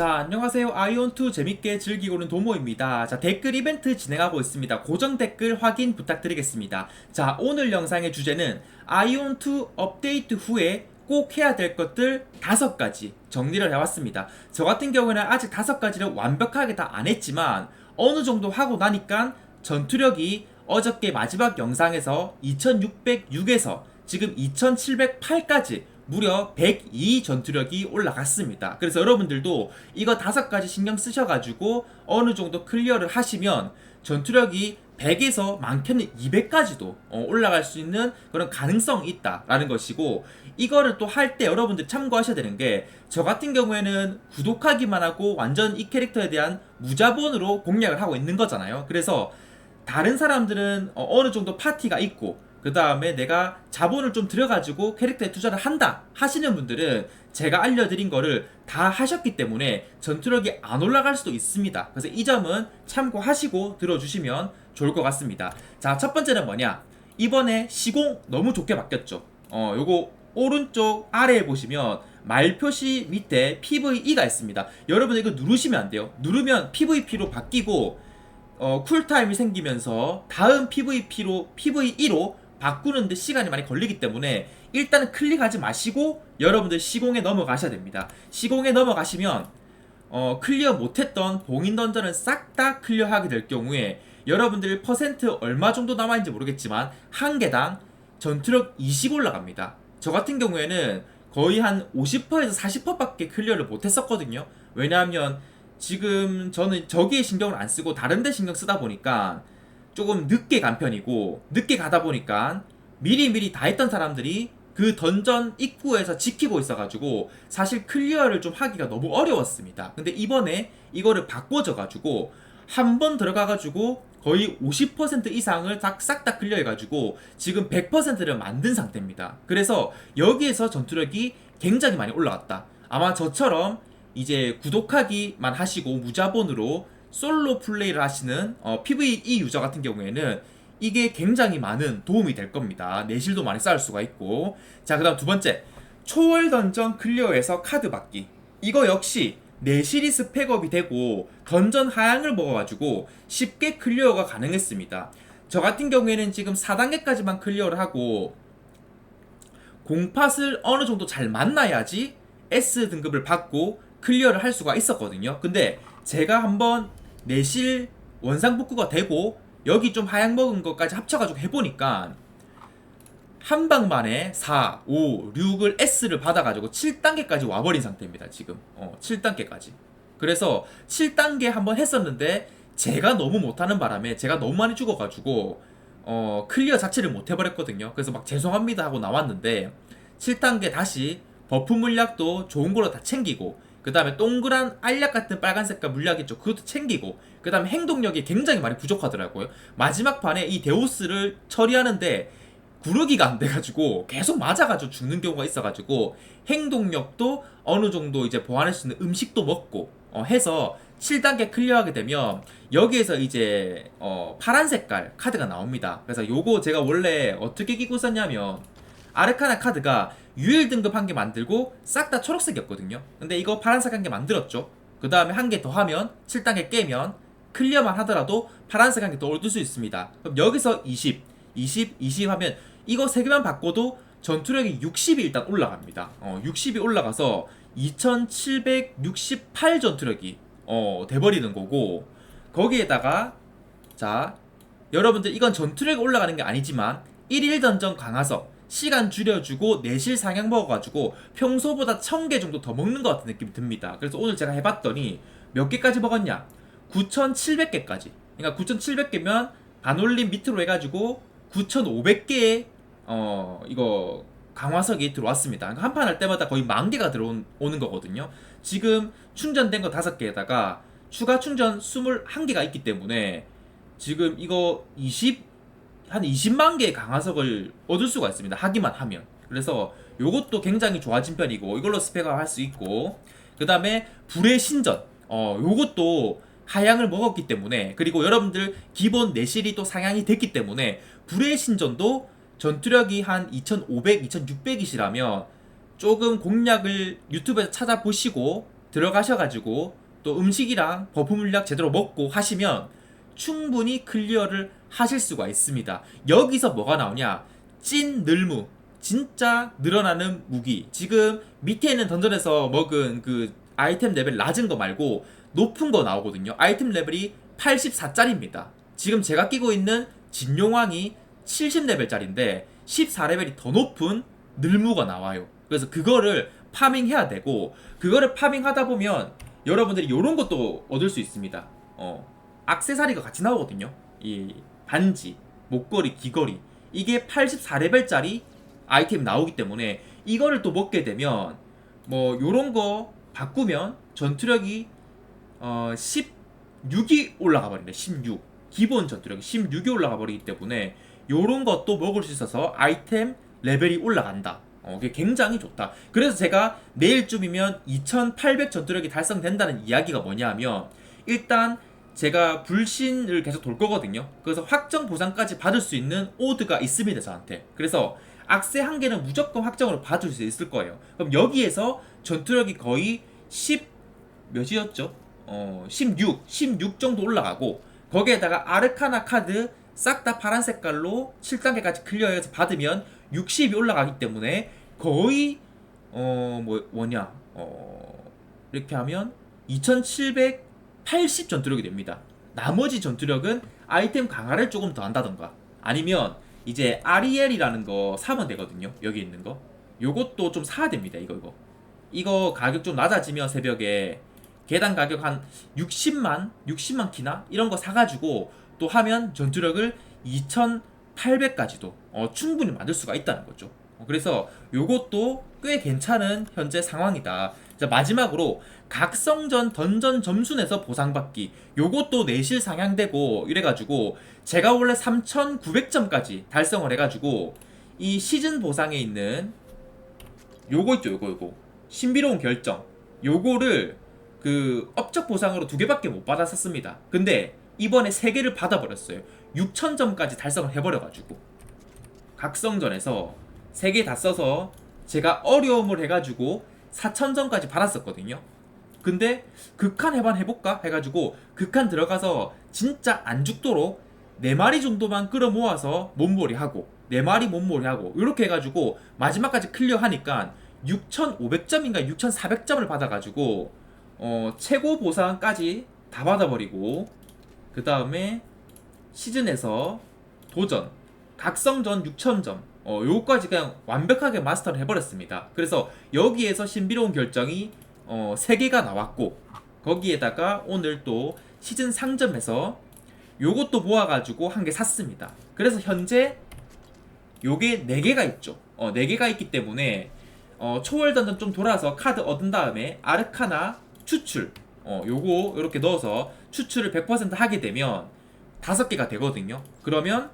자, 안녕하세요. 아이온2 재밌게 즐기고는 도모입니다. 자, 댓글 이벤트 진행하고 있습니다. 고정 댓글 확인 부탁드리겠습니다. 자, 오늘 영상의 주제는 아이온2 업데이트 후에 꼭 해야 될 것들 다섯 가지 정리를 해왔습니다. 저 같은 경우에는 아직 다섯 가지를 완벽하게 다 안 했지만 어느 정도 하고 나니까 전투력이 어저께 마지막 영상에서 2606에서 지금 2708까지 무려 102 전투력이 올라갔습니다. 그래서 여러분들도 이거 다섯 가지 신경 쓰셔가지고 어느 정도 클리어를 하시면 전투력이 100에서 많게는 200까지도 어, 올라갈 수 있는 그런 가능성이 있다라는 것이고 이거를 또 할 때 여러분들 참고하셔야 되는 게 저 같은 경우에는 구독하기만 하고 완전 이 캐릭터에 대한 무자본으로 공략을 하고 있는 거잖아요. 그래서 다른 사람들은 어, 어느 정도 파티가 있고 그 다음에 내가 자본을 좀 들여가지고 캐릭터에 투자를 한다 하시는 분들은 제가 알려드린 거를 다 하셨기 때문에 전투력이 안 올라갈 수도 있습니다. 그래서 이 점은 참고하시고 들어주시면 좋을 것 같습니다. 자, 첫 번째는 뭐냐? 이번에 시공 너무 좋게 바뀌었죠. 어, 요거 오른쪽 아래에 보시면 말 표시 밑에 PVE가 있습니다. 여러분 이거 누르시면 안 돼요. 누르면 PVP로 바뀌고 어, 쿨타임이 생기면서 다음 PVP로 PVE로 바꾸는데 시간이 많이 걸리기 때문에 일단은 클릭하지 마시고 여러분들 시공에 넘어가셔야 됩니다. 시공에 넘어가시면 어, 클리어 못했던 봉인 던전을 싹다 클리어하게 될 경우에 여러분들 퍼센트 얼마 정도 남아있는지 모르겠지만 한 개당 전투력 20 올라갑니다. 저 같은 경우에는 거의 한 50%에서 40%밖에 클리어를 못했었거든요. 왜냐하면 지금 저는 저기에 신경을 안 쓰고 다른 데 신경 쓰다 보니까 조금 늦게 간 편이고 늦게 가다 보니까 미리미리 다 했던 사람들이 그 던전 입구에서 지키고 있어가지고 사실 클리어를 좀 하기가 너무 어려웠습니다. 근데 이번에 이거를 바꿔줘가지고 한 번 들어가가지고 거의 50% 이상을 싹 다 클리어해가지고 지금 100%를 만든 상태입니다. 그래서 여기에서 전투력이 굉장히 많이 올라갔다. 아마 저처럼 이제 구독하기만 하시고 무자본으로 솔로 플레이를 하시는 어, PVE 유저 같은 경우에는 이게 굉장히 많은 도움이 될 겁니다. 내실도 많이 쌓을 수가 있고. 자, 그 다음 두 번째. 초월 던전 클리어에서 카드 받기. 이거 역시 내실이 스펙업이 되고 던전 하향을 먹어가지고 쉽게 클리어가 가능했습니다. 저 같은 경우에는 지금 4단계까지만 클리어를 하고 공팟을 어느 정도 잘 만나야지 S 등급을 받고 클리어를 할 수가 있었거든요. 근데 제가 한번 내실 원상복구가 되고 여기 좀 하향 먹은 것까지 합쳐가지고 해보니까 한 방만에 4, 5, 6을 S를 받아가지고 7단계까지 와버린 상태입니다. 지금 어, 7단계까지. 그래서 7단계 한번 했었는데 제가 너무 못하는 바람에 제가 너무 많이 죽어가지고 어, 클리어 자체를 못 해버렸거든요. 그래서 막 죄송합니다 하고 나왔는데 7단계 다시 버프 물약도 좋은 걸로 다 챙기고 그 다음에 동그란 알약 같은 빨간 색깔 물약 있죠. 그것도 챙기고 그 다음에 행동력이 굉장히 많이 부족하더라고요. 마지막 판에 이 데우스를 처리하는데 구르기가 안 돼가지고 계속 맞아가지고 죽는 경우가 있어가지고 행동력도 어느 정도 이제 보완할 수 있는 음식도 먹고 어, 해서 7단계 클리어하게 되면 여기에서 이제 어, 파란 색깔 카드가 나옵니다. 그래서 요거 제가 원래 어떻게 끼고 썼냐면 아르카나 카드가 유일 등급 한 개 만들고 싹 다 초록색이었거든요. 근데 이거 파란색 한 개 만들었죠. 그 다음에 한 개 더 하면 7단계 깨면 클리어만 하더라도 파란색 한 개 더 얻을 수 있습니다. 그럼 여기서 20, 20, 20 하면 이거 세 개만 바꿔도 전투력이 60이 일단 올라갑니다. 어, 60이 올라가서 2768 전투력이 어, 돼버리는 거고 거기에다가 자 여러분들 이건 전투력이 올라가는 게 아니지만 1일 던전 강화석 시간 줄여주고 내실 상향 먹어가지고 평소보다 1000개 정도 더 먹는 것 같은 느낌이 듭니다. 그래서 오늘 제가 해봤더니 몇 개까지 먹었냐? 9700개까지. 그러니까 9700개면 반올림 밑으로 해가지고 9500개의 어 이거 강화석이 들어왔습니다. 그러니까 한판 할 때마다 거의 만 개가 들어오는 거거든요. 지금 충전된 거 5개에다가 추가 충전 21개가 있기 때문에 지금 이거 20, 한 20만 개의 강화석을 얻을 수가 있습니다. 하기만 하면. 그래서 요것도 굉장히 좋아진 편이고 이걸로 스펙업 할수 있고 그 다음에 불의 신전 어 요것도 하향을 먹었기 때문에 그리고 여러분들 기본 내실이 또 상향이 됐기 때문에 불의 신전도 전투력이 한 2500, 2600이시라면 조금 공략을 유튜브에서 찾아보시고 들어가셔가지고 또 음식이랑 버프 물약 제대로 먹고 하시면 충분히 클리어를 하실 수가 있습니다. 여기서 뭐가 나오냐? 찐 늘무. 진짜 늘어나는 무기. 지금 밑에 있는 던전에서 먹은 그 아이템 레벨 낮은 거 말고 높은 거 나오거든요. 아이템 레벨이 84짜리입니다. 지금 제가 끼고 있는 진용왕이 70레벨짜리인데 14레벨이 더 높은 늘무가 나와요. 그래서 그거를 파밍해야 되고 그거를 파밍하다 보면 여러분들이 이런 것도 얻을 수 있습니다. 어, 악세사리가 같이 나오거든요. 이 반지, 목걸이, 귀걸이. 이게 84레벨짜리 아이템 나오기 때문에 이거를 또 먹게 되면 뭐 요런 거 바꾸면 전투력이 어 16이 올라가 버린대 16 기본 전투력이 16이 올라가 버리기 때문에 요런 것도 먹을 수 있어서 아이템 레벨이 올라간다. 어, 그게 굉장히 좋다. 그래서 제가 내일쯤이면 2800 전투력이 달성된다는 이야기가 뭐냐 하면 일단 제가 불신을 계속 돌 거거든요 그래서 확정 보상까지 받을 수 있는 오드가 있습니다 저한테 그래서 악세 한 개는 무조건 확정으로 받을 수 있을 거예요 그럼 여기에서 전투력이 거의 10 몇이었죠? 어, 16, 16 정도 올라가고 거기에다가 아르카나 카드 싹 다 파란 색깔로 7단계까지 클리어해서 받으면 60이 올라가기 때문에 거의 어, 뭐 뭐냐? 어, 이렇게 하면 2780 전투력이 됩니다. 나머지 전투력은 아이템 강화를 조금 더 한다던가 아니면 이제 아리엘이라는 거 사면 되거든요. 여기 있는 거. 요것도 좀 사야 됩니다. 이거 이거. 이거 가격 좀 낮아지면 새벽에 개당 가격 한 60만, 60만 키나 이런 거 사가지고 또 하면 전투력을 2,800까지도 어, 충분히 만들 수가 있다는 거죠. 어, 그래서 요것도 꽤 괜찮은 현재 상황이다. 자, 마지막으로 각성전 던전 점수 내서 보상받기 요것도 내실 상향되고 이래가지고 제가 원래 3,900점까지 달성을 해가지고 이 시즌 보상에 있는 요거 있죠 요거 요거 신비로운 결정 요거를 그 업적 보상으로 두 개밖에 못 받았었습니다. 근데 이번에 세 개를 받아버렸어요. 6,000점까지 달성을 해버려가지고 각성전에서 세 개 다 써서 제가 어려움을 해가지고 4,000점까지 받았었거든요. 근데 극한 해반 해볼까 해가지고 극한 들어가서 진짜 안 죽도록 네 마리 정도만 끌어 모아서 몸몰이 하고 네 마리 몸몰이 하고 이렇게 해가지고 마지막까지 클리어 하니까 6,500점인가 6,400점을 받아가지고 어, 최고 보상까지 다 받아버리고 그 다음에 시즌에서 도전 각성전 6,000점 어, 요거까지 그냥 완벽하게 마스터를 해버렸습니다. 그래서 여기에서 신비로운 결정이 어, 3개가 나왔고 거기에다가 오늘 또 시즌 상점에서 요것도 모아가지고 한 개 샀습니다. 그래서 현재 요게 4개가 있죠. 어, 4개가 있기 때문에 어, 초월 던전 좀 돌아서 카드 얻은 다음에 아르카나 추출 어, 요거 이렇게 넣어서 추출을 100% 하게 되면 다섯 개가 되거든요. 그러면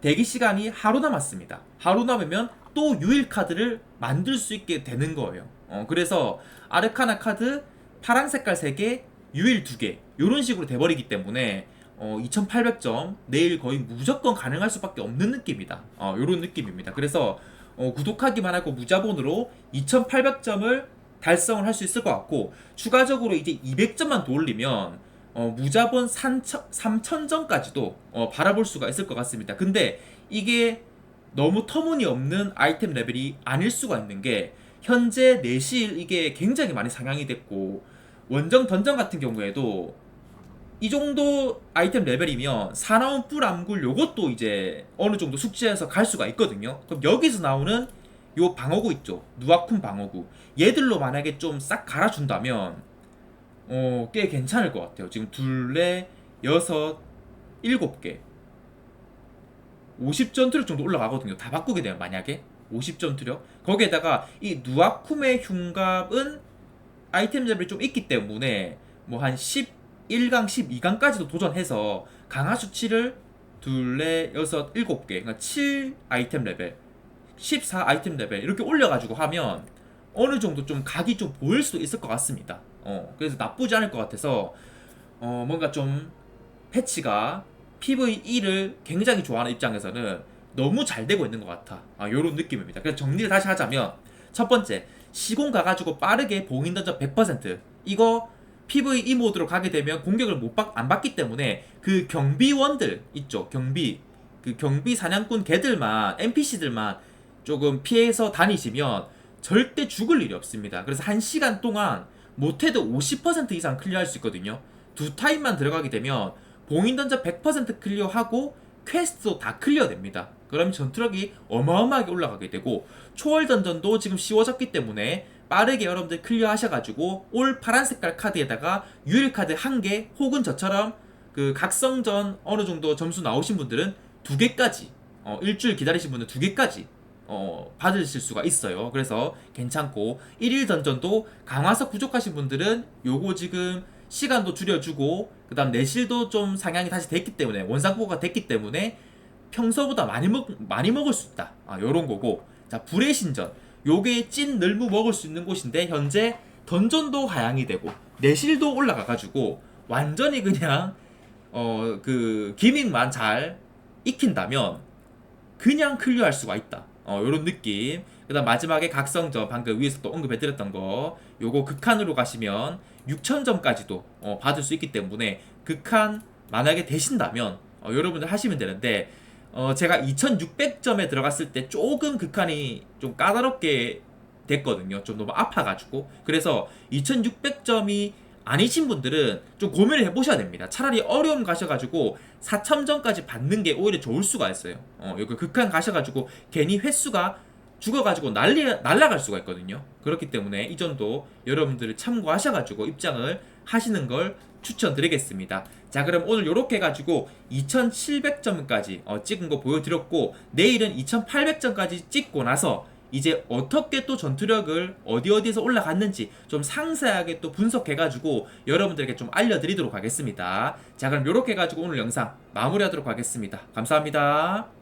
대기 시간이 하루 남았습니다. 하루 남으면 또 유일 카드를 만들 수 있게 되는 거예요. 어, 그래서 아르카나 카드 파란 색깔 3개, 유일 2개 이런 식으로 돼버리기 때문에 어, 2800점 내일 거의 무조건 가능할 수밖에 없는 느낌이다. 어, 이런 느낌입니다. 그래서 어, 구독하기만 하고 무자본으로 2800점을 달성을 할 수 있을 것 같고 추가적으로 이제 200점만 더 올리면 어, 무자본 3000점까지도 어, 바라볼 수가 있을 것 같습니다. 근데 이게 너무 터무니없는 아이템 레벨이 아닐 수가 있는 게 현재 내실 이게 굉장히 많이 상향이 됐고 원정 던전 같은 경우에도 이 정도 아이템 레벨이면 사나운 뿔 암굴 요것도 이제 어느 정도 숙지해서 갈 수가 있거든요. 그럼 여기서 나오는 요 방어구 있죠. 누아쿰 방어구. 얘들로 만약에 좀 싹 갈아준다면 어, 꽤 괜찮을 것 같아요. 지금 둘레 여섯 일곱 개 50전 투력 정도 올라가거든요. 다 바꾸게 되면 만약에 50전 투력 거기에다가 이 누아쿰의 흉갑은 아이템 레벨이 좀 있기 때문에 뭐 한 11강, 12강까지도 도전해서 강화 수치를 둘레 여섯 일곱 개 그러니까 7 아이템 레벨 14 아이템 레벨 이렇게 올려 가지고 하면 어느 정도 좀 각이 좀 보일 수도 있을 것 같습니다. 어, 그래서 나쁘지 않을 것 같아서 어, 뭔가 좀 패치가 PVE를 굉장히 좋아하는 입장에서는 너무 잘 되고 있는 것 같아. 아, 요런 느낌입니다. 그래서 정리를 다시 하자면 첫 번째 시공 가가지고 빠르게 봉인 던전 100% 이거 PVE 모드로 가게 되면 공격을 못 받, 안 받기 때문에 그 경비원들 있죠. 경비. 그 경비 사냥꾼 개들만 NPC들만 조금 피해서 다니시면 절대 죽을 일이 없습니다. 그래서 한 시간 동안 못해도 50% 이상 클리어할 수 있거든요. 두 타임만 들어가게 되면 봉인 던전 100% 클리어하고 퀘스트도 다 클리어됩니다. 그럼 전투력이 어마어마하게 올라가게 되고 초월 던전도 지금 쉬워졌기 때문에 빠르게 여러분들 클리어하셔가지고 올 파란 색깔 카드에다가 유일 카드 한 개 혹은 저처럼 그 각성전 어느 정도 점수 나오신 분들은 두 개까지 어, 일주일 기다리신 분은 두 개까지 어, 받으실 수가 있어요. 그래서 괜찮고 1일 던전도 강화석 부족하신 분들은 요거 지금 시간도 줄여주고 그 다음 내실도 좀 상향이 다시 됐기 때문에 원상포가 됐기 때문에 평소보다 많이 먹 많이 먹을 수 있다. 아, 요런 거고. 자, 불의 신전. 요게 찐 늘무 먹을 수 있는 곳인데 현재 던전도 하향이 되고 내실도 올라가 가지고 완전히 그냥 어 그 기믹만 잘 익힌다면 그냥 클리어할 수가 있다. 어 요런 느낌. 그 다음 마지막에 각성점 방금 위에서 또 언급해드렸던 거 요거 극한으로 가시면 6,000점까지도 어, 받을 수 있기 때문에 극한 만약에 되신다면 어, 여러분들 하시면 되는데 어, 제가 2,600점에 들어갔을 때 조금 극한이 좀 까다롭게 됐거든요. 좀 너무 아파가지고 그래서 2,600점이 아니신 분들은 좀 고민을 해보셔야 됩니다. 차라리 어려움 가셔가지고 4,000점까지 받는 게 오히려 좋을 수가 있어요. 어, 여기 극한 가셔가지고 괜히 횟수가 죽어가지고 난리 날라갈 수가 있거든요. 그렇기 때문에 이 점도 여러분들을 참고하셔가지고 입장을 하시는 걸 추천드리겠습니다. 자, 그럼 오늘 이렇게 해가지고 2,700점까지 어, 찍은 거 보여드렸고 내일은 2,800점까지 찍고 나서 이제 어떻게 또 전투력을 어디 어디에서 올라갔는지 좀 상세하게 또 분석해가지고 여러분들에게 좀 알려드리도록 하겠습니다. 자, 그럼 이렇게 해가지고 오늘 영상 마무리하도록 하겠습니다. 감사합니다.